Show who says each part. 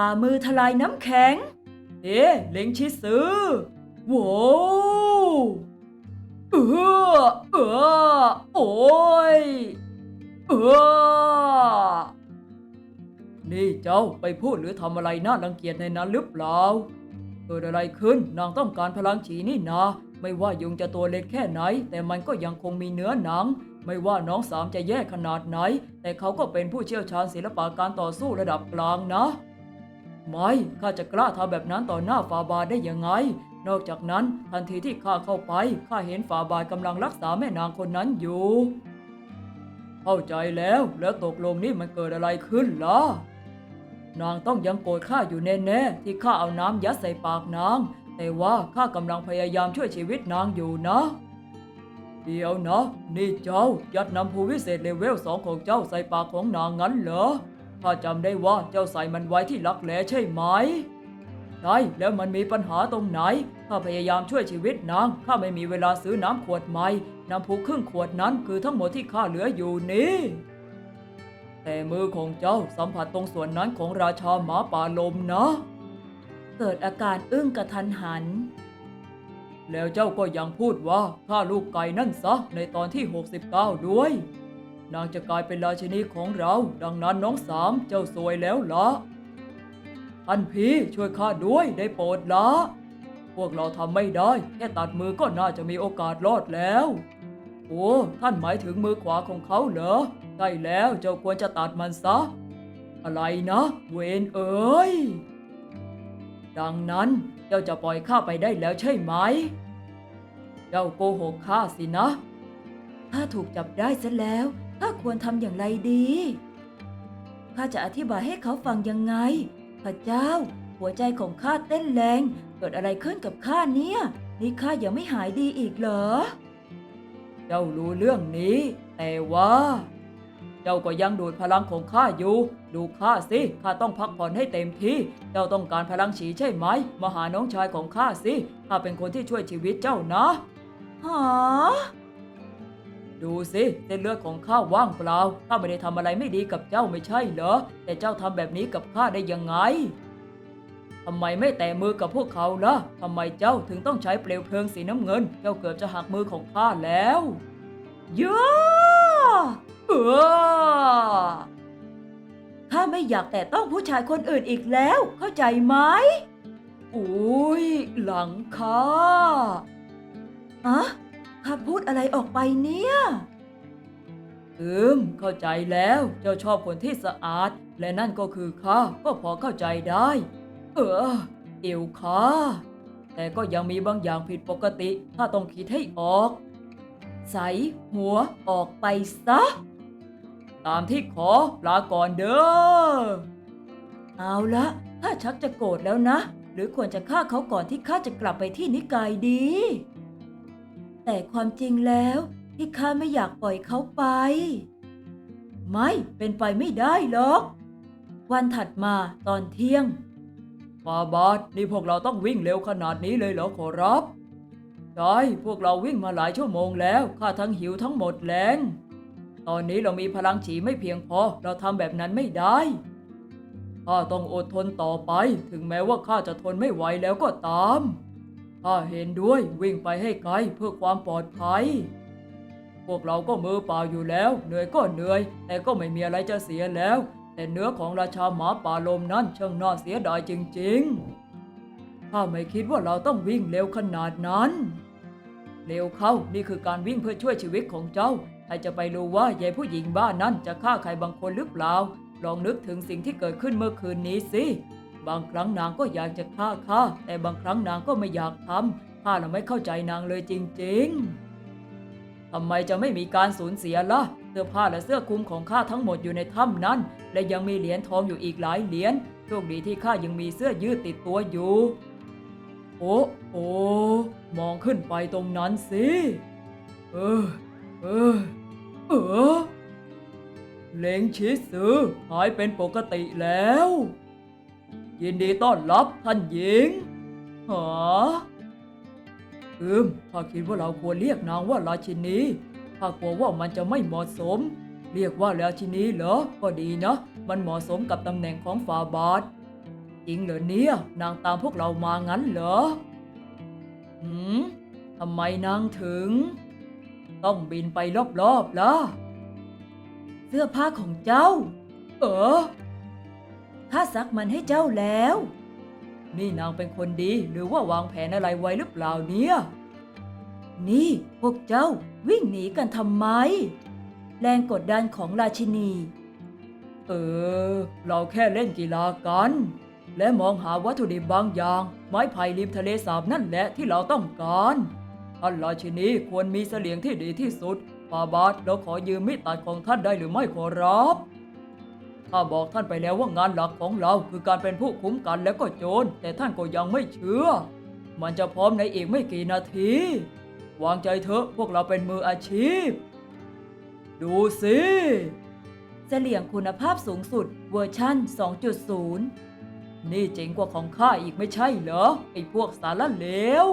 Speaker 1: ฝ่ามือทลายน้ำแข็ง เอ๊ะเล็งชิซื้อว้าวเออเออโอ้ยเออนี่เจ้าไปพูดหรือทำอะไรน่ารังเกียจในนั้นหรือเปล่า เกิดอะไรขึ้นนางต้องการพลังฉีนี่นาไม่ว่ายุงจะตัวเล็กแค่ไหน แต่มันก็ยังคงมีเนื้อหนัง ไม่ว่าน้องสามจะแย่ขนาดไหน แต่เขาก็เป็นผู้เชี่ยวชาญศิลปะการต่อสู้ระดับกลางนะ ไม่ข้าจะกล้าทำแบบนั้นต่อหน้าฟาบาทได้ยังไง นอกจากนั้นทันทีที่ข้าเข้าไปข้าเห็นฟาบาทกำลังรักษาแม่นางคนนั้นอยู่ เข้าใจแล้วแล้วตกลงนี่มันเกิดอะไรขึ้นล่ะนางต้องยังโกรธข้าอยู่แน่ๆที่ข้าเอาน้ำยัดใส่ปากนาง แต่ว่าข้ากำลังพยายามช่วยชีวิตนางอยู่นะเดี๋ยวนะนี่เจ้ายัดน้ำพูวิเศษเลเวลสองของเจ้าใส่ปากของนางงั้นเหรอ ข้าจำได้ว่าเจ้าใส่มันไว้ที่ลักแหลใช่ไหมใช่แล้วมันมีปัญหาตรงไหน ข้าพยายามช่วยชีวิตนาง ข้าไม่มีเวลาซื้อน้ำขวดใหม่ น้ำพุครึ่งขวดนั้นคือทั้งหมดที่ข้าเหลืออยู่นี้ แต่มือของเจ้าสัมผัสตรงส่วนนั้นของราชาหมาป่าลมนะ เกิดอาการอึ้งกระทันหัน แล้วเจ้าก็ยังพูดว่าฆ่าลูกไก่นั่นซะในตอนที่ 69 ด้วย นางจะกลายเป็นราชินีของเรา ดังนั้นน้องสามเจ้าสวยแล้วละท่านพี่ช่วยข้าด้วยได้โปรดละ พวกเราทำไม่ได้ แค่ตัดมือก็น่าจะมีโอกาสรอดแล้ว โอ้ท่านหมายถึงมือขวาของเขาเหรอใช่แล้วเจ้าควรจะตัดมันซะ อะไรนะ เวนเอ๋ยดังนั้นเจ้าจะปล่อยข้าไปได้แล้วใช่ไหม เจ้าโกหกข้าสินะ ถ้าถูกจับได้ซะแล้ว ข้าควรทำอย่างไรดีข้าจะอธิบายให้เขาฟังยังไง พระเจ้า หัวใจของข้าเต้นแรง เกิดอะไรขึ้นกับข้าเนี่ยนี่ข้ายังไม่หายดีอีกเหรอ เจ้ารู้เรื่องนี้ แต่ว่า เจ้าก็ยังดูดพลังของข้าอยู่ ดูข้าสิข้าต้องพักผ่อนให้เต็มที่ เจ้าต้องการพลังฉีใช่ไหมมาหาน้องชายของข้าสิข้าเป็นคนที่ช่วยชีวิตเจ้านะหา ดูสิเส้นเลือดของข้าว่างเปล่าข้าไม่ได้ทำอะไรไม่ดีกับเจ้าไม่ใช่เหรอ แต่เจ้าทำแบบนี้กับข้าได้ยังไงทำไมไม่แตะมือกับพวกเขาล่ะทำไมเจ้าถึงต้องใช้เปลวเพลิงสีน้ำเงิน เจ้าเกือบจะหักมือของข้าแล้วย่าเออข้าไม่อยากแต่ต้องผู้ชายคนอื่นอีกแล้ว เข้าใจไหมอุ้ยหลังข้าอะ ข้าพูดอะไรออกไปเนี่ย อืม เข้าใจแล้ว เจ้าชอบคนที่สะอาด และนั่นก็คือข้าก็พอเข้าใจได้ เออเอวข้าแต่ก็ยังมีบางอย่างผิดปกติข้าต้องคิดให้ออก ใสหัวออกไปซะ ตามที่ขอลาก่อนเด้อ เอาละข้าชักจะโกรธแล้วนะ หรือควรจะฆ่าเขาก่อนที่ข้าจะกลับไปที่นิกายดี แต่ความจริงแล้วที่ข้าไม่อยากปล่อยเขาไป ไม่เป็นไปไม่ได้หรอก วันถัดมาตอนเที่ยงฟาบาทนี่พวกเราต้องวิ่งเร็วขนาดนี้เลยเหรอขอรับใช่พวกเราวิ่งมาหลายชั่วโมงแล้วข้าทั้งหิวทั้งหมดแรงตอนนี้เรามีพลังฉีไม่เพียงพอเราทำแบบนั้นไม่ได้ข้าต้องอดทนต่อไป ถึงแม้ว่าข้าจะทนไม่ไหวแล้วก็ตาม ข้าเห็นด้วยวิ่งไปให้ไกลเพื่อความปลอดภัย พวกเราก็มือเปล่าอยู่แล้ว เหนื่อยก็เหนื่อย แต่ก็ไม่มีอะไรจะเสียแล้ว แต่เนื้อของราชาหมาป่าลมนั้นช่างน่าเสียดายจริงๆข้าไม่คิดว่าเราต้องวิ่งเร็วขนาดนั้นเร็วเข้านี่คือการวิ่งเพื่อช่วยชีวิตของเจ้าใครจะไปรู้ว่ายายผู้หญิงบ้านนั้นจะฆ่าใครบางคนหรือเปล่า ลองนึกถึงสิ่งที่เกิดขึ้นเมื่อคืนนี้สิ บางครั้งนางก็อยากจะฆ่าข้าแต่บางครั้งนางก็ไม่อยากทำข้าน่ะไม่เข้าใจนางเลยจริง ๆทำไมจะไม่มีการสูญเสียล่ะเสื้อผ้าและเสื้อคลุมของข้าทั้งหมดอยู่ในถ้ำนั้น และยังมีเหรียญทองอยู่อีกหลายเหรียญโชคดีที่ข้ายังมีเสื้อยืดติดตัวอยู่ โอ้โอ้มองขึ้นไปตรงนั้นสิเออเออเออเลงชิสือหายเป็นปกติแล้ว ยินดีต้อนรับท่านหญิงหาอืมข้าคิดว่าเราควรเรียกนางว่าราชินีข้ากลัวว่ามันจะไม่เหมาะสม เรียกว่าราชินีเหรอ ก็ดีนะ มันเหมาะสมกับตำแหน่งของฝาบาทจริงเหรอเนี่ย นางตามพวกเรามางั้นเหรอหืมทำไมนางถึง ต้องบินไปรอบๆล่ะ เสื้อผ้าของเจ้า เออ ข้าซักมันให้เจ้าแล้ว นี่นางเป็นคนดีหรือว่าวางแผนอะไรไว้หรือเปล่าเนี่ย นี่พวกเจ้าวิ่งหนีกันทำไม แรงกดดันของราชินี เออ เราแค่เล่นกีฬากัน และมองหาวัตถุดิบบางอย่าง ไม้ไผ่ริมทะเลสาบนั่นแหละที่เราต้องการท่านราชินีควรมีเสลียงที่ดีที่สุดฟาบาทเราขอยืมมีดตัดของท่านได้หรือไม่ขอรับ ข้าบอกท่านไปแล้วว่างานหลักของเราคือการเป็นผู้คุ้มกันแล้วก็โจร แต่ท่านก็ยังไม่เชื่อ มันจะพร้อมในอีกไม่กี่นาที วางใจเถอะพวกเราเป็นมืออาชีพ ดูสิเสลี่ยงคุณภาพสูงสุดเวอร์ชั่น 2.0 นี่เจ๋งกว่าของข้าอีกไม่ใช่เหรอ ไอ้พวกสารเลว